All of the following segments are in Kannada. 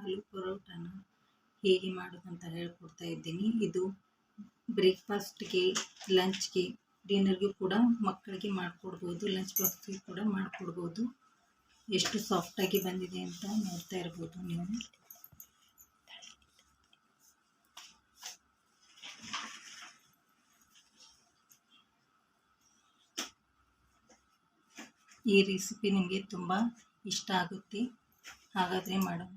ಆಲೂ ಪರೋಟಾನ ಹೇಗೆ ಮಾಡೋದಂತ ಹೇಳ್ಕೊಡ್ತಾ ಇದ್ದೀನಿ. ಇದು ಬ್ರೇಕ್ಫಾಸ್ಟ್ಗೆ, ಲಂಚ್ಗೆ, ಡಿನ್ನರ್ಗೂ ಕೂಡ ಮಕ್ಕಳಿಗೆ ಮಾಡಿಕೊಡ್ಬೋದು, ಲಂಚ್ ಬಾಕ್ಸ್ಗೆ ಕೂಡ ಮಾಡಿಕೊಡ್ಬೋದು. ಎಷ್ಟು ಸಾಫ್ಟಾಗಿ ಬಂದಿದೆ ಅಂತ ನೋಡ್ತಾ ಇರ್ಬೋದು ನೀವು. ಈ ರೆಸಿಪಿ ನಿಮಗೆ ತುಂಬ ಇಷ್ಟ ಆಗುತ್ತೆ. ಹಾಗಾದರೆ ಮಾಡೋಣ.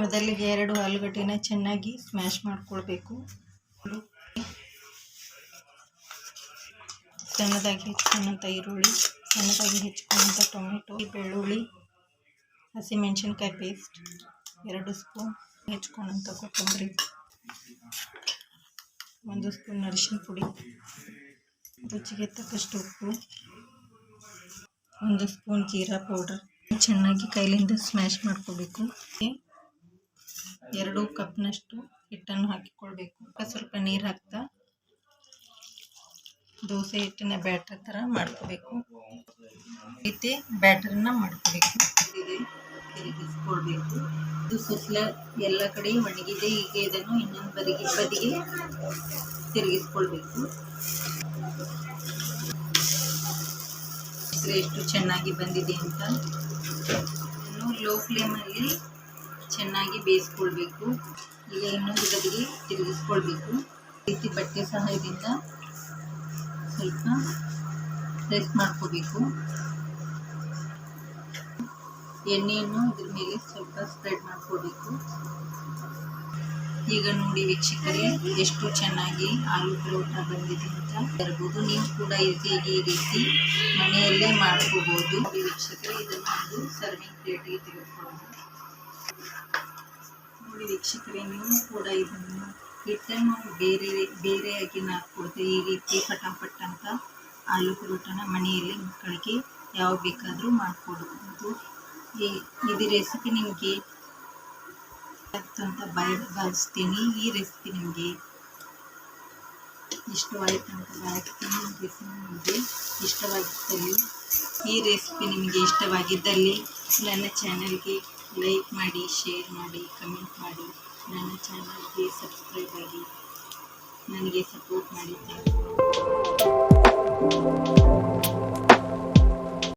ಮೊದಲಿಗೆ ಎರಡು ಆಲೂಗಡ್ಡೆನ ಚೆನ್ನಾಗಿ ಸ್ಮ್ಯಾಶ್ ಮಾಡಿಕೊಳ್ಬೇಕು. ಸಣ್ಣದಾಗಿ ಹೆಚ್ಕೊಂಡಂಥ ಈರುಳ್ಳಿ, ಸಣ್ಣದಾಗಿ ಹೆಚ್ಕೊಂಡಂಥ ಟೊಮೆಟೊ, ಬೆಳ್ಳುಳ್ಳಿ, ಹಸಿಮೆಣಸಿನ್ಕಾಯಿ ಪೇಸ್ಟ್ ಎರಡು ಸ್ಪೂನ್ ಹೆಚ್ಕೊಂಡಂಥ ಕೊತ್ತಂಬರಿ, ಒಂದು ಸ್ಪೂನ್ ಅರಿಶಿನ ಪುಡಿ, ರುಚಿಗೆ ತಕ್ಕಷ್ಟು ಉಪ್ಪು, ಒಂದು ಸ್ಪೂನ್ ಜೀರಾ ಪೌಡರ್ ಚೆನ್ನಾಗಿ ಕೈಲಿಂದ ಸ್ಮ್ಯಾಶ್ ಮಾಡ್ಕೋಬೇಕು ಎರಡು ಕಪ್ನಷ್ಟು ಹಿಟ್ಟನ್ನು ಹಾಕಿಕೊಳ್ಬೇಕು. ಸ್ವಲ್ಪ ನೀರು ಹಾಕ್ತಾ ದೋಸೆ ಹಿಟ್ಟಿನ ಬ್ಯಾಟರ್ ಥರ ಮಾಡ್ಕೋಬೇಕು. ರೀತಿ ಬ್ಯಾಟರ್ನ ಮಾಡ್ಕೋಬೇಕು. ತಿರುಗಿಸ್ಕೊಳ್ಬೇಕು. ಇದು ಸುತ್ತಲ ಎಲ್ಲ ಕಡೆ ಒಣಗಿದೆ ಈಗ ಇದನ್ನು ಇನ್ನೊಂದು ಬದಿಗೆ ಬದಿಗೆ ತಿರುಗಿಸ್ಕೊಳ್ಬೇಕು. ಎಷ್ಟು ಚೆನ್ನಾಗಿ ಬಂದಿದೆ ಅಂತ. ಲೋ ಫ್ಲೇಮಲ್ಲಿ ಚೆನ್ನಾಗಿ ಬೇಯಿಸ್ಕೊಳ್ಬೇಕು. ಈಗ ಇನ್ನೊಂದು ಬದಿಗೆ ತಿರುಗಿಸ್ಕೊಳ್ಬೇಕು. ರೀತಿ ಬಟ್ಟೆ ಸಹಾಯದಿಂದ ಸ್ವಲ್ಪ ಪ್ರೆಸ್ ಮಾಡ್ಕೋಬೇಕು. ಎಣ್ಣೆಯನ್ನು ಇದ್ರ ಮೇಲೆ ಸ್ವಲ್ಪ ಸ್ಪ್ರೆಡ್ ಮಾಡ್ಕೋಬೇಕು. ಈಗ ನೋಡಿ ವೀಕ್ಷಕರೇ, ಎಷ್ಟು ಚೆನ್ನಾಗಿ ಆಲೂ ಪರೋಟ ಬಂದಿದೆ ಅಂತ ಇರ್ಬೋದು ನೀವು ಕೂಡ ಈ ರೀತಿ ಮನೆಯಲ್ಲೇ ಮಾಡ್ಕೋಬಹುದು ವೀಕ್ಷಕರೇ, ಇದನ್ನು ಒಂದು ಸರ್ವಿಂಗ್ ಪ್ಲೇಟಿಗೆ ತೆಗೆದುಕೊಳ್ಳೋಣ. ವೀಕ್ಷಕರೇ, ನೀವು ಕೂಡ ಇದನ್ನು ಹಿಟ್ಟನ್ನು ಬೇರೆ, ಬೇರೆಯಾಗಿ ನಾಕೊಡ್ತೇವೆ ಈ ರೀತಿ ಪಟಾಪಟ್ ಅಂತ ಆಲೂ ಪರೋಟನ ಮನೆಯಲ್ಲಿ ಮಕ್ಕಳಿಗೆ ಯಾವ ಬೇಕಾದರೂ ಮಾಡಿಕೊಡ್ಬೋದು. ಇದು ರೆಸಿಪಿ ನಿಮಗೆ ಅಂತ ಬಾಯ್ ಭಾವಿಸ್ತೀನಿ ಈ ರೆಸಿಪಿ ನಿಮಗೆ ಇಷ್ಟವಾಯಿತು ಅಂತ ರೆಸಿಪಿ ನಿಮಗೆ ಇಷ್ಟವಾಗಿದ್ದಲ್ಲಿ, ಈ ರೆಸಿಪಿ ನಿಮಗೆ ಇಷ್ಟವಾಗಿದ್ದಲ್ಲಿ, ನನ್ನ ಚಾನಲ್ಗೆ ಲೈಕ್ ಮಾಡಿ ಶೇರ್ ಮಾಡಿ ಕಮೆಂಟ್ ಮಾಡಿ. ನನ್ನ ಚಾನಲ್ಗೆ ಸಬ್ಸ್ಕ್ರೈಬ್ ಆಗಿ. ನನಗೆ ಸಪೋರ್ಟ್ ಮಾಡಿ ಥ್ಯಾಂಕ್ ಯು